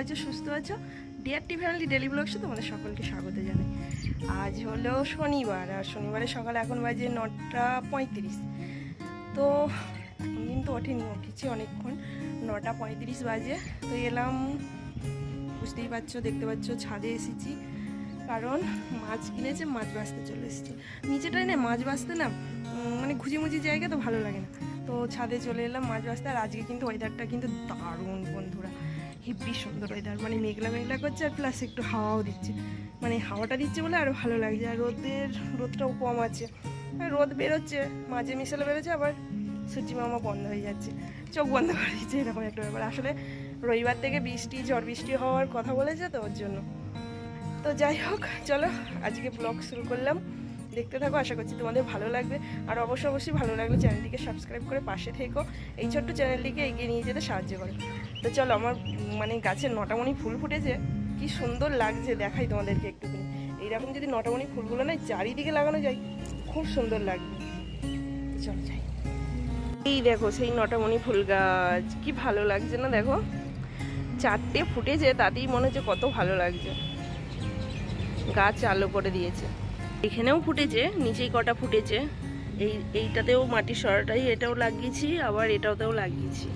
আছো সুস্থ আছো ডিয়ার টি ফ্যামিলি ডেলি ব্লগসে তোমাদের সকলকে স্বাগত জানাই। আজ হলো শনিবার, আর শনিবারের সকালে এখন বাজে নটা পঁয়ত্রিশ। তো কিন্তু ওঠেনি, উঠেছি অনেকক্ষণ, নটা পঁয়ত্রিশ বাজে। তো এলাম, বুঝতেই পারছ, দেখতে পাচ্ছ, ছাদে এসেছি। কারণ মাছ কিনেছে, মাছ বাঁচতে চলে এসেছি। নিচেটায় না, মাছ বাঁচতে না মানে ঘুজিমুজি জায়গা তো ভালো লাগে না। তো ছাদে চলে এলাম মাঝ রাস্তায়। আর আজকে কিন্তু ওয়েদারটা কিন্তু দারুণ বন্ধুরা। হেব্বি সুন্দর ওয়েদার মানে মেঘলা মেঘলা করছে আর প্লাস একটু হাওয়াও দিচ্ছে। মানে হাওয়াটা দিচ্ছে বলে আরও ভালো লাগছে। আর রোদের, রোদটাও কম আছে। আর রোদ বেরোচ্ছে, মাঝে মিশালে বেরোচ্ছে, আবার সূর্যি মামা বন্ধ হয়ে যাচ্ছে। চোখ বন্ধ করে দিচ্ছে, এরকম একটা ব্যাপার। আসলে রবিবার থেকে বৃষ্টি, ঝড় বৃষ্টি হওয়ার কথা বলেছে তো ওর জন্য। তো যাই হোক, চলো আজকে ব্লগ শুরু করলাম। দেখতে থাকো, আশা করছি তোমাদের ভালো লাগবে। আর অবশ্যই অবশ্যই ভালো লাগলে চ্যানেলটিকে সাবস্ক্রাইব করে পাশে থেকো। এই ছোট্ট চ্যানেলটিকে এগিয়ে নিয়ে যেতে সাহায্য করো। তো চলো, আমার মানে গাছের নটামণি ফুল ফুটেছে। কি সুন্দর লাগছে দেখাই তোমাদেরকে একটুখানি। এইরকম যদি নটামণি ফুলগুলো না, চারিদিকে লাগানো যায়, খুব সুন্দর লাগবে। চলো যাই। এই দেখো, সেই নটামণি ফুল গাছ, কি ভালো লাগছে না দেখো? চারটে ফুটেছে, তাতেই মনে হচ্ছে কত ভালো লাগছে। গাছ আলো করে দিয়েছে। এখানেও ফুটেছে, নিচেই কটা ফুটেছে। এই, এইটাতেও মাটির সরাটাই এটাও লাগিয়েছি, আবার এটাতেও লাগিয়েছি।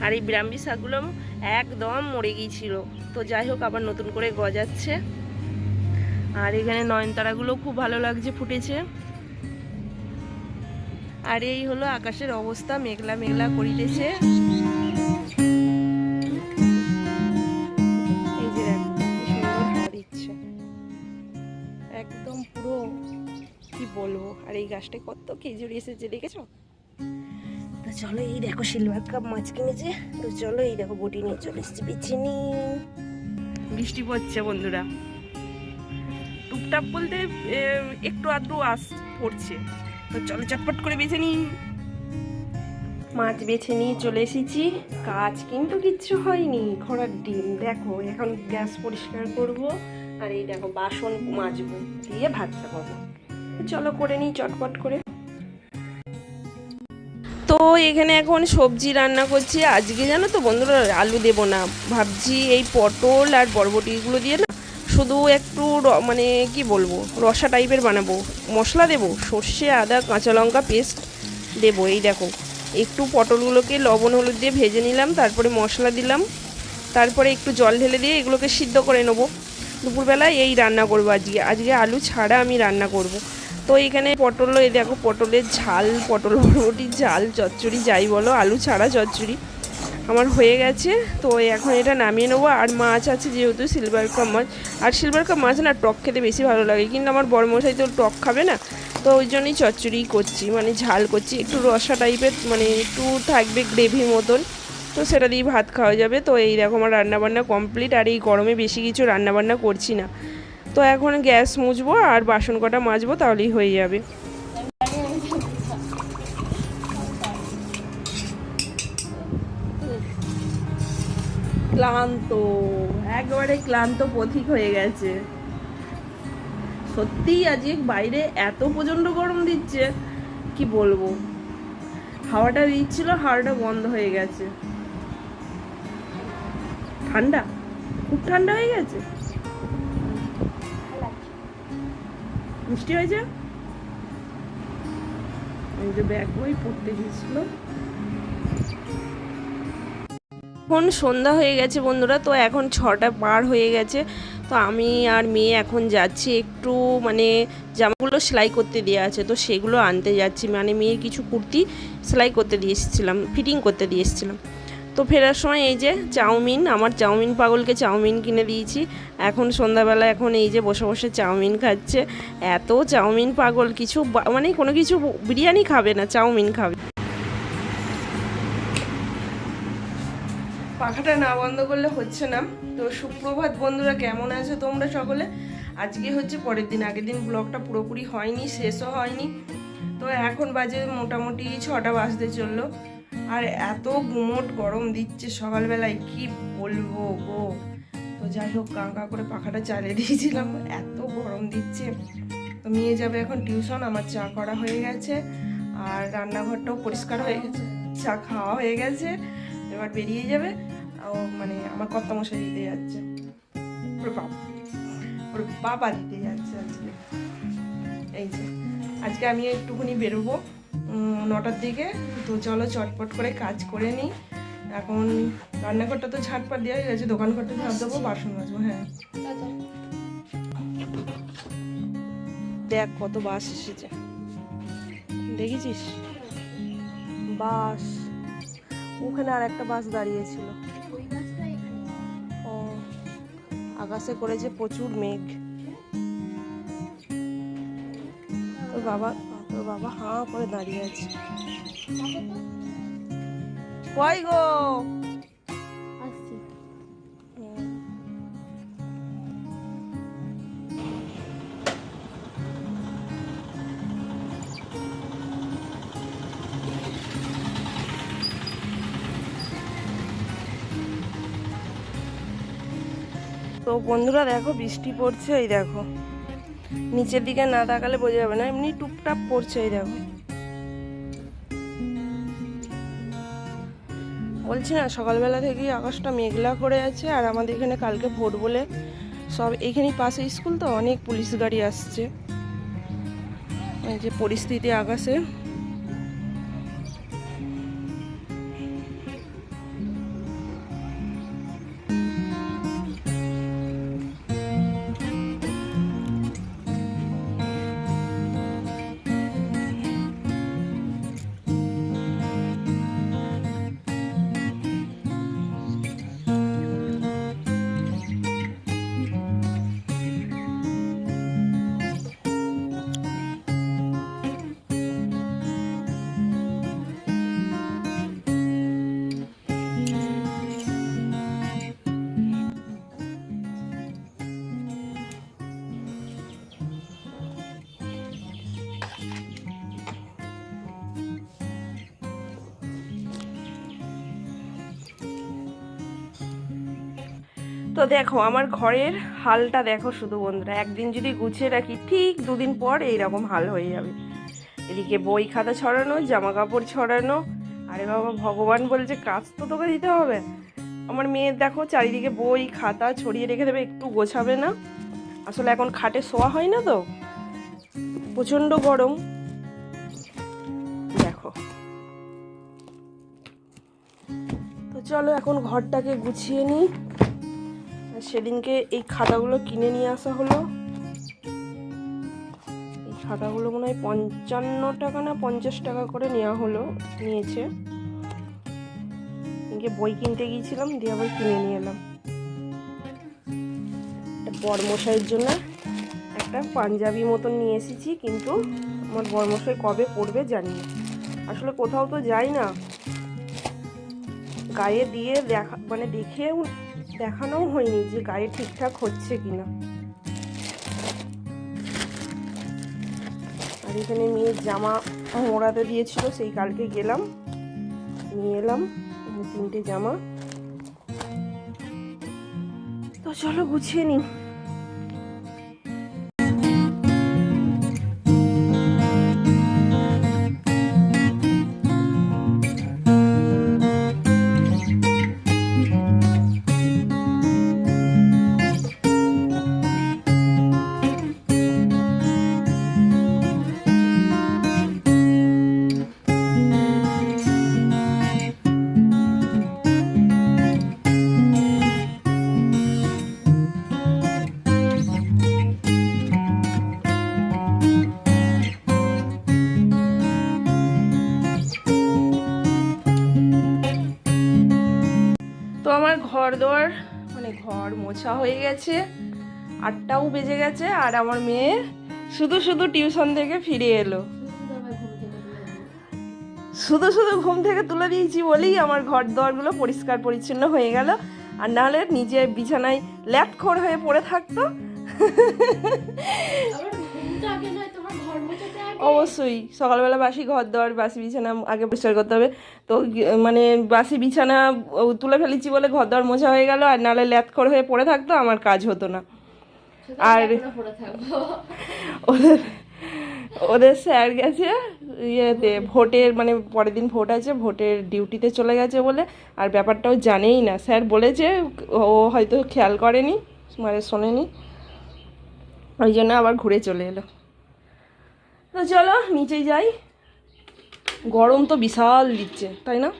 আর এই ব্রাহ্মী শাকগুলো একদম মরে গিয়েছিল। তো যাই হোক, আবার নতুন করে গজাচ্ছে। আর এখানে নয়নতারাগুলো খুব ভালো লাগছে ফুটেছে। আর এই হলো আকাশের অবস্থা, মেঘলা মেঘলা করিতেছে। এই গাছটায় কত খেজুরি এসেছে দেখেছ? তো চলো এই দেখো সিলভার কাপ মাছ কিনেছে। তো চলো এই দেখো বটি নিয়ে চলে এসেছি বেছে নি। বৃষ্টি পড়ছে বন্ধুরা। টুকটাপ বলতে একটু আধটু আস পড়ছে। তো চলো চটপট করে বেছে নিই মাছ বেছে নিয়ে চলে এসেছি। কাজ কিন্তু কিচ্ছু হয়নি ঘোড়ার ডিম দেখো এখন গ্যাস পরিষ্কার করব। আর এই দেখো বাসন মাজবো দিয়ে ভাত চাপাবো চলো করে নিই, চটপট করে। তো এখানে এখন সবজি রান্না করছি। আজকে জানো তো বন্ধুরা, আলু দেব না। ভাবছি এই পটল আর বরবটিগুলো দিয়ে না শুধু একটু মানে কি বলব, রসা টাইপের বানাবো। মশলা দেবো, সর্ষে, আদা, কাঁচা লঙ্কা পেস্ট দেবো। এই দেখো, একটু পটলগুলোকে লবণ, হলুদ দিয়ে ভেজে নিলাম, তারপরে মশলা দিলাম। তারপরে একটু জল ঢেলে দিয়ে এগুলোকে সিদ্ধ করে নেব। দুপুরবেলায় এই রান্না করব আজকে। আজকে আলু ছাড়া আমি রান্না করব। তো এখানে পটল, এই দেখো পটলের ঝাল, পটল বরবটির ঝাল, চচ্চড়ি যাই বলো, আলু ছাড়া চচ্চড়ি আমার হয়ে গেছে। তো এখন এটা নামিয়ে নেব। আর মাছ আছে যেহেতু সিলভার কাপ মাছ। আর সিলভার কাপ মাছ না টক খেতে বেশি ভালো লাগে। কিন্তু আমার বড় মশাই তো টক খাবে না। তো ওই জন্যই চচ্চড়ি করছি মানে ঝাল করছি। একটু রসা টাইপের মানে একটু থাকবে গ্রেভির মতন। তো সেটা দিয়ে ভাত খাওয়া যাবে। তো এই দেখো আমার রান্নাবান্না কমপ্লিট আর এই গরমে বেশি কিছু রান্নাবান্না করছি না। তো এখন গ্যাস মুছবো আর বাসন কটা মাজবো, তাহলেই হয়ে যাবে। ক্লান্ত, একবারে ক্লান্ত পথিক হয়ে গেছে। সত্যিই আজকে বাইরে এত প্রচণ্ড গরম দিচ্ছে, কি বলব? হাওয়াটা দিচ্ছিল, হাওয়াটা বন্ধ হয়ে গেছে। ঠান্ডা? খুব ঠান্ডা হয়ে গেছে? মিষ্টি হয়েছে এই যে ব্যাগ বই পড়তে গেছিল এখন সন্ধ্যা হয়ে গেছে বন্ধুরা, তো এখন ছটা পার হয়ে গেছে। তো আমি আর মেয়ে এখন যাচ্ছি একটু মানে জামাগুলো সেলাই করতে দেওয়া আছে, তো সেগুলো আনতে যাচ্ছি। মানে মেয়ের কিছু কুর্তি সেলাই করতে দিয়ে এসেছিলাম, ফিটিং করতে দিয়ে এসেছিলাম। তো ফেরার সময় এই যে চাউমিন, আমার চাউমিন পাগলকে চাউমিন কিনে দিয়েছি। এখন সন্ধ্যাবেলা এখন এই যে বসে বসে চাউমিন খাচ্ছে। এত চাউমিন পাগল, কিছু মানে কোনো কিছু বিরিয়ানি খাবে না, চাউমিন খাবে। পাখাটা না বন্ধ করলে হচ্ছে না। তো সুপ্রভাত বন্ধুরা, কেমন আছো তোমরা সকলে? আজকে হচ্ছে পরের দিন, আগের দিন ব্লগটা পুরোপুরি হয়নি, শেষও হয়নি। তো এখন বাজে মোটামুটি ছটা বাজতে চলল। আর এত গুমোট গরম দিচ্ছে সকালবেলায়, কি বলব গো? তো যাই হোক কাঁকা করে পাখাটা চালিয়ে দিয়েছিলাম, এত গরম দিচ্ছে। তো মেয়ে যাবে এখন টিউশন, আমার চা করা হয়ে গেছে, আর রান্নাঘরটাও পরিষ্কার হয়ে গেছে, চা খাওয়া হয়ে গেছে, এবার বেরিয়ে যাবে, ও মানে আমার কর্তা মশাই দিতে যাচ্ছে। ওর বাবা ওর বাবা দিতে যাচ্ছে আজকে। এই যে, আজকে আমি একটুখানি বেরোবো। নটার দিকে। তো চলো চটপট করে কাজ করে নিই। এখন রান্নাঘরটা তো ঝাঁটপাট দেওয়া হয়ে গেছে দোকান ঘরটা ঝাঁট দেবো, বাসন মাজবো হ্যাঁ। দেখ কত বাস এসেছে। দেখেছিস বাস। ওখানে আর একটা বাস দাঁড়িয়েছিল। ও, আকাশে করেছে প্রচুর মেঘ। তোর বাবা তোর বাবা হাঁ করে দাঁড়িয়ে আছে। কই গো? তো বন্ধুরা দেখো বৃষ্টি পড়ছে এই দেখো। নিচের দিকে না তাকালে বোঝা যাবে না, এমনি টুপটাপ পড়ছে এই দেখো। বলছি না, সকালবেলা থেকেই আকাশটা মেঘলা করে আছে, আর আমাদের এখানে কালকে ভোট বলে সব এখানেই পাশে স্কুল তো, অনেক পুলিশ গাড়ি আসছে। এই যে পরিস্থিতি আকাশে। তো দেখো, আমার ঘরের হালটা দেখো শুধু বন্ধুরা, একদিন যদি গুছিয়ে রাখি, ঠিক দুদিন পর এইরকম হাল হয়ে যাবে। এদিকে বই খাতা ছড়ানো জামা কাপড় ছড়ানো, আরে বাবা, ভগবান বলছে কাজ তো তোকে দিতে হবে। আমার মেয়ের দেখো, চারিদিকে বই, খাতা ছড়িয়ে রেখে দেবে, একটু গোছাবে না। আসলে এখন খাটে শোয়া হয় না তো, প্রচণ্ড গরম। দেখো। তো চলো, এখন ঘরটাকে গুছিয়ে নিই। সেদিনকে এই খাতাগুলো কিনে নিয়ে আসা হলো। এই খাতাগুলো মনে হয় পঞ্চান্ন টাকা না পঞ্চাশ টাকা করে নেওয়া হলো, নিয়েছে। বই কিনতে গিয়েছিলাম, দিয়ে আবার কিনে নিয়ে এলাম। একটা বড়মশাইয়ের জন্য একটা পাঞ্জাবি মতন নিয়ে এসেছি, কিন্তু আমার বড়মশাই কবে পড়বে জানি না। আসলে কোথাও তো যাই না। গায়ে দিয়ে দেখা মানে দেখে দেখানোও হয়নি যে গাড়ি ঠিকঠাক হচ্ছে কিনা। আর এখানে মেয়ের জামা মোড়াতে দিয়েছিল, সেই কালকে গেলাম। নিয়ে এলাম তিনটে জামা। তো চলো গুছিয়ে নিই। ঘর দোয়ার মানে ঘর মোছা হয়ে গেছে, আটটাও বেজে গেছে, আর আমার মেয়ে শুধু শুধু টিউশন থেকে ফিরে এলো। শুধু শুধু ঘুম থেকে তুলে দিয়েছি বলেই আমার ঘর দোয়ারগুলো পরিষ্কার পরিচ্ছন্ন হয়ে গেল, আর নাহলে নিজে বিছানায় ল্যাটখোর হয়ে পড়ে থাকতো। অবশ্যই। সকালবেলা বাসি ঘর দেওয়ার বাসি বিছানা আগে পরিষ্কার করতে হবে। তো মানে বাসি বিছানা তুলে ফেলেছি বলে ঘর দেওয়ার মোছা হয়ে গেল আর নাহলে ল্যাথখর হয়ে পড়ে থাকতো আমার কাজ হতো না। আর ওদের ওদের স্যার গেছে ইয়েতে ভোটের মানে পরের দিন ভোট আছে ভোটের ডিউটিতে চলে গেছে বলে আর ব্যাপারটাও জানেই না। স্যার বলেছে ও হয়তো খেয়াল করেনি মানে শোনেনি ওই জন্য আবার ঘুরে চলে এলো। তো চলো নিচে যাই। গরম তো বিশাল দিচ্ছে তাই না?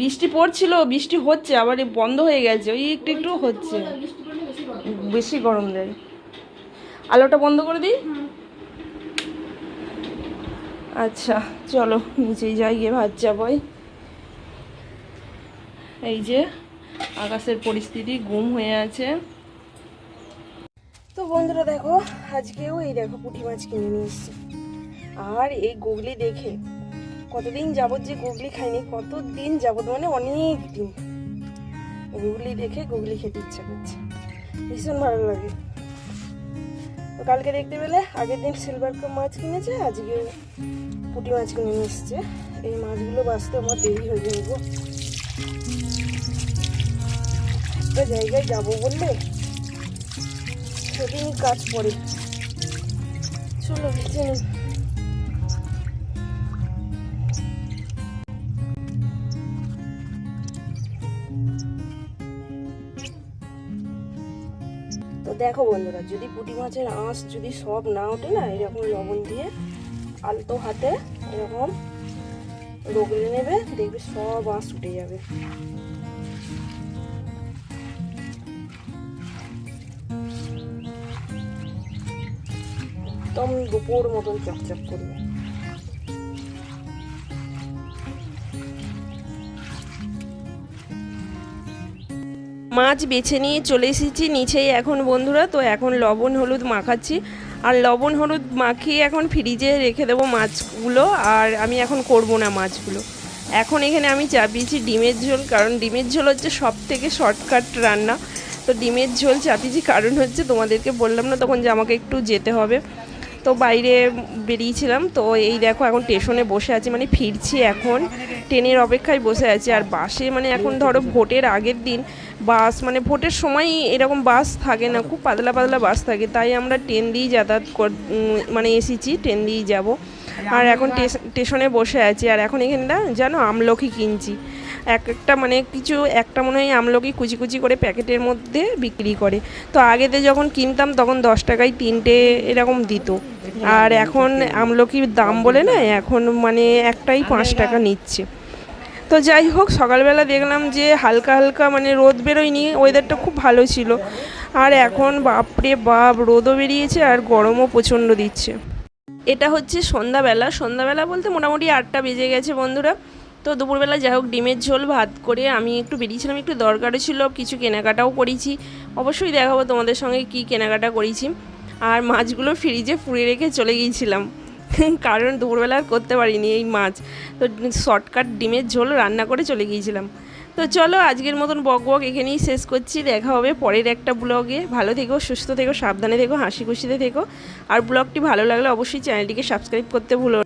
বৃষ্টি পড়ছিল বৃষ্টি হচ্ছে আবার বন্ধ হয়ে গেছে ওই একটু একটু হচ্ছে। বেশি গরম দেয়। আলোটা বন্ধ করে দিই? আচ্ছা চলো নিচেই যাই গিয়ে ভাত যাবই এই যে আকাশের পরিস্থিতি গুম হয়ে আছে। বন্ধুরা দেখো, আজকেও এই দেখো পুঁটি মাছ কিনে নিয়ে এসছি। আর এই গুগলি দেখে, কতদিন যাবত যে গুগলি খাইনি, কতদিন যাবত মানে অনেক দিন। গুগলি দেখে গুগলি খেতে ইচ্ছা করছে। ভীষণ ভালো লাগে। তো কালকে দেখতে পেলে আগের দিন সিলভার কাপ মাছ কিনেছে, আজকে পুঁটি মাছ কিনে নিয়ে এসছে। এই মাছগুলো বাঁচতে আমার দেরি হয়ে যাবে একটা জায়গায় যাব বললে সেদিনই কাজ পড়ে। চলো তো দেখো বন্ধুরা, যদি পুঁটি মাছের আঁশ যদি সব না ওঠে না, এরকম লবণ দিয়ে আলতো হাতে এরকম রগড়ে নেবে, দেখবে সব আঁশ উঠে যাবে। একদম দুপুর মতন চকচক করবে মাছ বেছে নিয়ে চলে এসেছি নিচেই এখন বন্ধুরা, তো এখন লবণ হলুদ মাখাচ্ছি। আর লবণ হলুদ মাখিয়ে এখন ফ্রিজে রেখে দেবো মাছগুলো, আর আমি এখন করব না মাছগুলো। এখন এখানে আমি চাপিয়েছি ডিমের ঝোল, কারণ ডিমের ঝোল হচ্ছে সব থেকে শর্টকাট রান্না। তো ডিমের ঝোল চাপিয়েছি, কারণ হচ্ছে তোমাদেরকে বললাম না তখন যে আমাকে একটু যেতে হবে। তো বাইরে বেরিয়েছিলাম, তো এই দেখো এখন স্টেশনে বসে আছি মানে ফিরছি এখন। ট্রেনের অপেক্ষায় বসে আছি, আর বাসে মানে এখন ধরো ভোটের আগের দিন, বাস মানে ভোটের সময় এরকম বাস থাকে না, খুব পাতলা পাতলা বাস থাকে, তাই আমরা ট্রেন দিয়েই যাতায়াত কর মানে এসেছি, ট্রেন দিয়েই যাব। আর এখন স্টেশনে বসে আছি, আর এখন এখানে জানো আমলকি কিনছি। এক একটা মানে কিছু, একটা মনে হয় আমলকি কুচি কুচি করে প্যাকেটের মধ্যে বিক্রি করে। তো আগেতে যখন কিনতাম তখন দশ টাকায় তিনটে এরকম দিত। আর এখন আমলকির দাম বলে না, এখন মানে একটাই পাঁচ টাকা নিচ্ছে। তো যাই হোক, সকালবেলা দেখলাম যে হালকা হালকা মানে রোদ বেরোয়নি ওয়েদারটা খুব ভালো ছিল। আর এখন বাপরে বাপ, রোদও বেরিয়েছে আর গরমও প্রচণ্ড দিচ্ছে। এটা হচ্ছে সন্ধ্যাবেলা। সন্ধ্যাবেলা বলতে মোটামুটি আটটা বেজে গেছে বন্ধুরা। তো দুপুরবেলা যাই হোক, ডিমের ঝোল, ভাত করে আমি একটু বেরিয়েছিলাম, একটু দরকারও ছিল, কিছু কেনাকাটাও করেছি। অবশ্যই দেখাবো তোমাদের সঙ্গে কি কেনাকাটা করেছি। আর মাছগুলো ফ্রিজে ফুড়ে রেখে চলে গিয়েছিলাম। কারণ দুপুরবেলা করতে পারিনি এই মাছ। তো শর্টকাট ডিমের ঝোল রান্না করে চলে গিয়েছিলাম। তো চলো, আজকের মতন বক বক এখানেই শেষ করছি। দেখা হবে পরের একটা ব্লগে। ভালো থেকো, সুস্থ থেকো, সাবধানে থেকো, হাসি খুশিতে থেকো। আর ব্লগটি ভালো লাগলে অবশ্যই চ্যানেলটিকে সাবস্ক্রাইব করতে ভুলো।